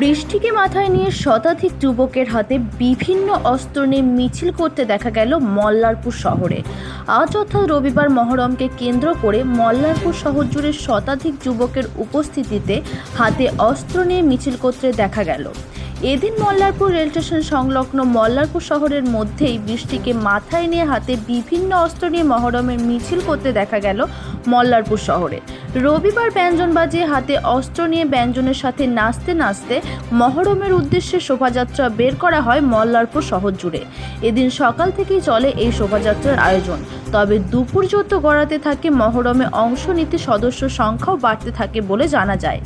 বৃষ্টিকে মাথায় নিয়ে শতাধিক যুবকের হাতে বিভিন্ন অস্ত্র নিয়ে মিছিল করতে দেখা গেল মল্লারপুর শহরে। আজ অর্থাৎ রবিবার মহরমকে কেন্দ্র করে মল্লারপুর শহর জুড়ে শতাধিক যুবকের উপস্থিতিতে হাতে অস্ত্র নিয়ে মিছিল করতে দেখা গেল। এদিন মল্লারপুর রেল স্টেশন সংলগ্ন মল্লারপুর শহরের মধ্যেই বৃষ্টিকে মাথায় নিয়ে হাতে বিভিন্ন অস্ত্র নিয়ে মহরমের মিছিল করতে দেখা গেল মল্লারপুর শহরে। রবিবার ব্যঞ্জন বাজিয়ে হাতে অস্ত্র নিয়ে ব্যঞ্জনের সাথে নাচতে নাচতে মহরমের উদ্দেশ্যে শোভাযাত্রা বের করা হয় মল্লারপুর শহর জুড়ে। এদিন সকাল থেকেই চলে এই শোভাযাত্রার আয়োজন। তবে দুপুর যত গড়াতে থাকে মহরমে অংশ নিতে সদস্য সংখ্যাও বাড়তে থাকে বলে জানা যায়।